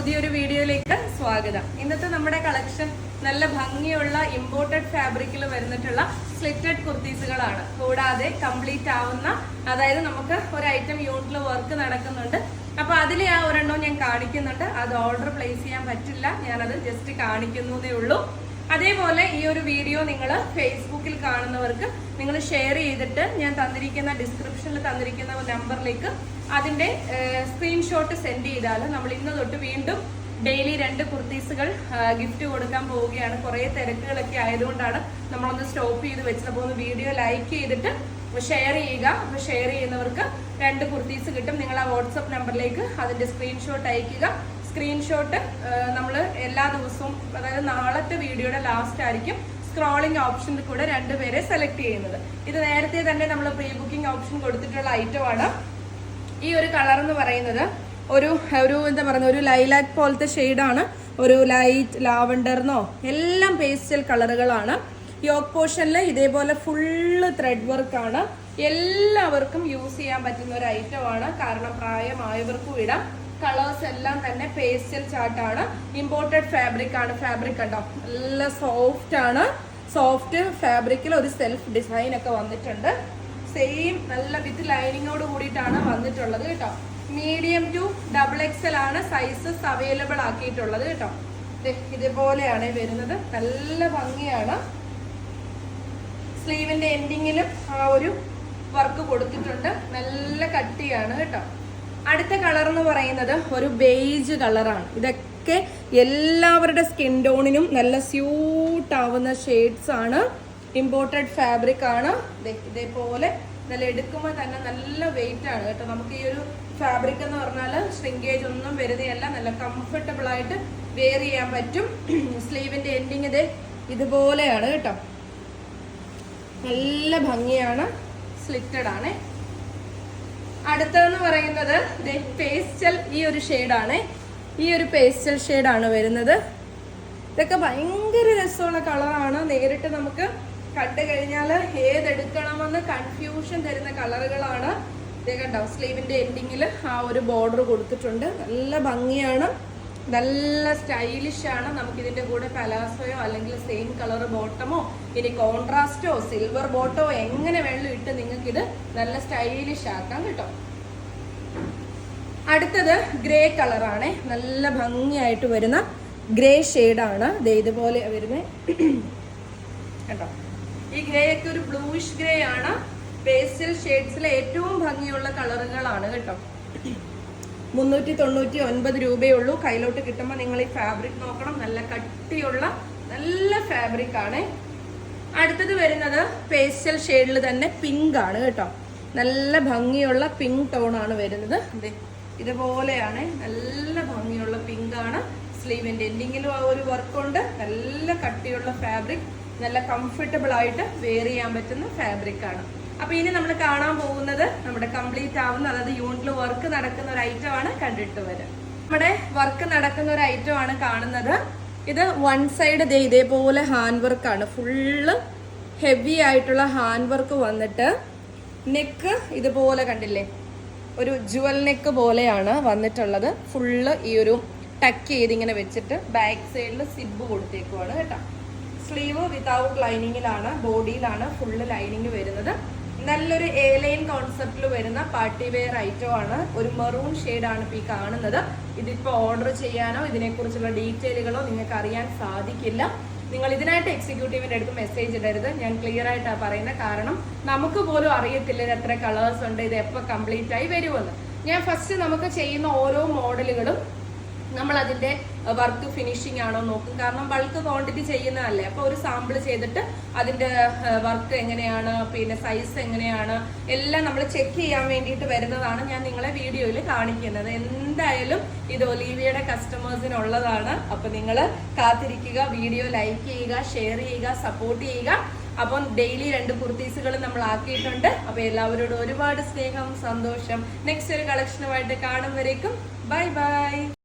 പുതിയൊരു വീഡിയോയിലേക്ക് സ്വാഗതം. ഇന്നത്തെ നമ്മുടെ കളക്ഷൻ നല്ല ഭംഗിയുള്ള ഇമ്പോർട്ടഡ് ഫാബ്രിക്കിൽ വരുന്നിട്ടുള്ള സ്ലിറ്റഡ് കുർത്തീസുകളാണ്. കൂടാതെ കംപ്ലീറ്റ് ആവുന്ന അതായത് നമുക്ക് ഒരു ഐറ്റം യൂണിറ്റിൽ വർക്ക് നടക്കുന്നുണ്ട്. അപ്പോൾ അതിലെ ആ ഒരെണ്ണം ഞാൻ കാണിക്കുന്നുണ്ട്. അത് ഓർഡർ പ്ലേസ് ചെയ്യാൻ പറ്റില്ല. ഞാനത് ജസ്റ്റ് കാണിക്കുന്നതേ ഉള്ളൂ. അതേപോലെ ഈ ഒരു വീഡിയോ നിങ്ങൾ ഫേസ്ബുക്കിൽ കാണുന്നവർക്ക് നിങ്ങൾ ഷെയർ ചെയ്തിട്ട് ഞാൻ തന്നിരിക്കുന്ന ഡിസ്ക്രിപ്ഷനിൽ തന്നിരിക്കുന്ന നമ്പറിലേക്ക് അതിന്റെ സ്ക്രീൻഷോട്ട് സെൻഡ് ചെയ്താൽ നമ്മൾ ഇന്ന് തൊട്ട് വീണ്ടും ഡെയിലി രണ്ട് കുർത്തീസുകൾ ഗിഫ്റ്റ് കൊടുക്കാൻ പോവുകയാണ്. കുറേ തിരക്കുകളൊക്കെ ആയതുകൊണ്ടാണ് നമ്മളൊന്ന് സ്റ്റോപ്പ് ചെയ്ത് വെച്ചത്. അപ്പോൾ ഒന്ന് വീഡിയോ ലൈക്ക് ചെയ്തിട്ട് ഷെയർ ചെയ്യുക. അപ്പോൾ ഷെയർ ചെയ്യുന്നവർക്ക് രണ്ട് കുർത്തീസ് കിട്ടും. നിങ്ങൾ ആ വാട്സപ്പ് നമ്പറിലേക്ക് അതിന്റെ സ്ക്രീൻഷോട്ട് അയക്കുക സ്ക്രീൻഷോട്ട് നമ്മൾ എല്ലാ ദിവസവും അതായത് നാളത്തെ വീഡിയോയുടെ ലാസ്റ്റ് ആയിരിക്കും സ്ക്രോളിംഗ് ഓപ്ഷനിൽ കൂടെ രണ്ടുപേരെ സെലക്ട് ചെയ്യുന്നത്. ഇത് നേരത്തെ തന്നെ നമ്മൾ പ്രീ ബുക്കിംഗ് ഓപ്ഷൻ കൊടുത്തിട്ടുള്ള ഐറ്റം ആണ്. ഈ ഒരു കളർ എന്ന് പറയുന്നത് ഒരു ഒരു എന്താ പറയുക ഒരു ലൈലാക്ക് പോലത്തെ ഷെയ്ഡാണ് ഒരു ലൈറ്റ് ലാവണ്ടർന്നോ എല്ലാം പേസ്റ്റൽ കളറുകളാണ് യോക്ക് പോർഷനിൽ ഇതേപോലെ ഫുള്ള് ത്രെഡ് വർക്കാണ് എല്ലാവർക്കും യൂസ് ചെയ്യാൻ പറ്റുന്ന ഒരു ഐറ്റം ആണ്. കാരണം പ്രായമായവർക്കും ഇടാം. കളേഴ്സ് എല്ലാം തന്നെ പേസ്റ്റൽ ചാർട്ടാണ് ഇമ്പോർട്ടഡ് ഫാബ്രിക് ആണ്. ഫാബ്രിക് കണ്ടോ? നല്ല സോഫ്റ്റ് ആണ്. സോഫ്റ്റ് ഫാബ്രിക്കിൽ ഒരു സെൽഫ് ഡിസൈൻ ഒക്കെ വന്നിട്ടുണ്ട്. സെയിം നല്ല വിത്ത് ലൈനിങ്ങോട് കൂടിയിട്ടാണ് വന്നിട്ടുള്ളത് കേട്ടോ. മീഡിയം ടു ഡബിൾ എക്സൽ ആണ് സൈസസ് അവൈലബിൾ ആക്കിയിട്ടുള്ളത് കേട്ടോ. ഇതുപോലെയാണ് വരുന്നത്. നല്ല ഭംഗിയാണ്. സ്ലീവിന്റെ എൻഡിങ്ങിലും ആ ഒരു വർക്ക് കൊടുത്തിട്ടുണ്ട്. നല്ല കട്ടിയാണ് കേട്ടോ. അടുത്ത കളർ എന്ന് പറയുന്നത് ഒരു ബേജ് കളറാണ് ഇതൊക്കെ എല്ലാവരുടെ സ്കിൻ ടോണിനും നല്ല സ്യൂട്ട് ആവുന്ന ഷെയ്ഡ്സ് ആണ്. ഇമ്പോർട്ടഡ് ഫാബ്രിക് ആണ്. ഇതേപോലെ നല്ല എടുക്കുമ്പോൾ തന്നെ നല്ല വെയിറ്റ് ആണ് കേട്ടോ. നമുക്ക് ഈ ഒരു ഫാബ്രിക് എന്ന് പറഞ്ഞാൽ ഷ്രിങ്കേജ് ഒന്നും വരുന്നതല്ല. നല്ല കംഫർട്ടബിൾ ആയിട്ട് വെയർ ചെയ്യാൻ പറ്റും. സ്ലീവിന്റെ എൻഡിങ് ഇത് ഇതുപോലെയാണ് കേട്ടോ. നല്ല ഭംഗിയാണ്. സ്ലിറ്റഡ് ആണ്. അടുത്തതെന്ന് പറയുന്നത് പേസ്റ്റൽ ഈ ഒരു ഷെയ്ഡാണ് ഈ ഒരു പേസ്റ്റൽ ഷെയ്ഡാണ് വരുന്നത്. ഇതൊക്കെ ഭയങ്കര രസമുള്ള കളറാണ് നേരിട്ട് നമുക്ക് കണ്ടു കഴിഞ്ഞാൽ ഏതെടുക്കണമെന്ന് കൺഫ്യൂഷൻ തരുന്ന കളറുകളാണ് ഇതേ കണ്ടോ സ്ലീവിന്റെ എൻഡിങ്ങിൽ ആ ഒരു ബോർഡർ കൊടുത്തിട്ടുണ്ട്. നല്ല ഭംഗിയാണ്. നല്ല സ്റ്റൈലിഷ് ആണ്. നമുക്ക് ഇതിന്റെ കൂടെ പലാസോയോ അല്ലെങ്കിൽ സെയിം കളർ ബോട്ടമോ ഇനി കോൺട്രാസ്റ്റോ സിൽവർ ബോട്ടോ എങ്ങനെ വേണമെങ്കിലും ഇട്ട് നിങ്ങൾക്ക് ഇത് നല്ല സ്റ്റൈലിഷ് ആക്കാം കേട്ടോ. അടുത്തത് ഗ്രേ കളറാണ് നല്ല ഭംഗിയായിട്ട് വരുന്ന ഗ്രേ ഷെയ്ഡാണ് ദേ ഇതുപോലെ വരുന്നത് കേട്ടോ ഈ ഗ്രേ ഒക്കെ ഒരു ബ്ലൂയിഷ് ഗ്രേ ആണ്. പേസ്റ്റൽ ഷെയ്ഡ്സിലെ ഏറ്റവും ഭംഗിയുള്ള കളറുകളാണ് കേട്ടോ. മുന്നൂറ്റി തൊണ്ണൂറ്റി ഒൻപത് രൂപയുള്ളൂ. കയ്യിലോട്ട് കിട്ടുമ്പോൾ നിങ്ങൾ ഈ ഫാബ്രിക് നോക്കണം. നല്ല കട്ടിയുള്ള നല്ല ഫാബ്രിക് ആണ്. അടുത്തത് വരുന്നത് പേസ്റ്റൽ ഷെയ്ഡിൽ തന്നെ പിങ്ക് ആണ് കേട്ടോ. നല്ല ഭംഗിയുള്ള പിങ്ക് ടോൺ ആണ് വരുന്നത്. അതെ ഇതുപോലെയാണ്. നല്ല ഭംഗിയുള്ള പിങ്ക് ആണ്. സ്ലീവിന്റെ എൻഡിങ്ങിലും ആ ഒരു വർക്കുണ്ട് നല്ല കട്ടിയുള്ള ഫാബ്രിക് നല്ല കംഫർട്ടബിൾ ആയിട്ട് വെയർ ചെയ്യാൻ പറ്റുന്ന ഫാബ്രിക് ആണ്. അപ്പൊ ഇനി നമ്മൾ കാണാൻ പോകുന്നത് കംപ്ലീറ്റ് ആവുന്ന അതായത് യൂണിറ്റിൽ വർക്ക് നടക്കുന്ന ഒരു ഐറ്റം ആണ് കണ്ടിട്ട് വരുന്നത് നമ്മുടെ വർക്ക് നടക്കുന്ന ഒരു ഐറ്റം ആണ് കാണുന്നത്. ഇത് വൺ സൈഡ് ദേ ഇതേപോലെ ഹാൻഡ് വർക്കാണ് ഫുള്ള് ഹെവി ആയിട്ടുള്ള ഹാൻഡ് വർക്ക് വന്നിട്ട് നെക്ക് ഇതുപോലെ കണ്ടില്ലേ? ഒരു ജുവൽ നെക്ക് പോലെയാണ് വന്നിട്ടുള്ളത്. ഫുള്ള് ഈ ഒരു ടക്ക് ചെയ്ത് ഇങ്ങനെ വെച്ചിട്ട് ബാക്ക് സൈഡിൽ സിബ് കൊടുത്തേക്കുവാണ് കേട്ടോ. സ്ലീവ് വിതൗട്ട് ലൈനിങ്ങിലാണ് ബോഡിയിലാണ് ഫുള്ള് ലൈനിങ് വരുന്നത്. നല്ലൊരു എ ലൈൻ കോൺസെപ്റ്റിൽ വരുന്ന പാർട്ടി വെയർ ഐറ്റം ആണ്. ഒരു മെറൂൺ ആണ് ഇപ്പോൾ ഈ കാണുന്നത്. ഇതിപ്പോൾ ഓർഡർ ചെയ്യാനോ ഇതിനെക്കുറിച്ചുള്ള ഡീറ്റെയിലുകളോ നിങ്ങൾക്ക് അറിയാൻ സാധിക്കില്ല. നിങ്ങൾ ഇതിനായിട്ട് എക്സിക്യൂട്ടീവിന്റെ അടുത്ത് മെസ്സേജ് ഇടരുത്. ഞാൻ ക്ലിയർ ആയിട്ടാണ് പറയുന്നത്. കാരണം നമുക്ക് പോലും അറിയത്തില്ല ഇത് എത്ര കളേഴ്സ് ഉണ്ട് ഇത് എപ്പോൾ കംപ്ലീറ്റ് ആയി വരുമെന്ന്. ഞാൻ ഫസ്റ്റ് നമുക്ക് ചെയ്യുന്ന ഓരോ മോഡലുകളും നമ്മൾ അതിന്റെ വർക്ക് ഫിനിഷിംഗ് ആണോ നോക്കും. കാരണം ബൾക്ക് ക്വാണ്ടിറ്റി ചെയ്യുന്നതല്ലേ. അപ്പോൾ ഒരു സാമ്പിൾ ചെയ്തിട്ട് അതിന്റെ വർക്ക് എങ്ങനെയാണ് പിന്നെ സൈസ് എങ്ങനെയാണ് എല്ലാം നമ്മൾ ചെക്ക് ചെയ്യാൻ വേണ്ടിയിട്ട് വരുന്നതാണ് ഞാൻ നിങ്ങളെ വീഡിയോയിൽ കാണിക്കുന്നത്. എന്തായാലും ഇത് ഒലീവിയുടെ കസ്റ്റമേഴ്സിനുള്ളതാണ് അപ്പോൾ നിങ്ങൾ കാത്തിരിക്കുക വീഡിയോ ലൈക്ക് ചെയ്യുക ഷെയർ ചെയ്യുക സപ്പോർട്ട് ചെയ്യുക. അപ്പം ഡെയിലി രണ്ട് കുർത്തീസുകൾ നമ്മൾ ആക്കിയിട്ടുണ്ട്. അപ്പോൾ എല്ലാവരോടും ഒരുപാട് സ്നേഹം സന്തോഷം. നെക്സ്റ്റ് ഒരു കളക്ഷനുമായിട്ട് കാണും വരേക്കും. Bye bye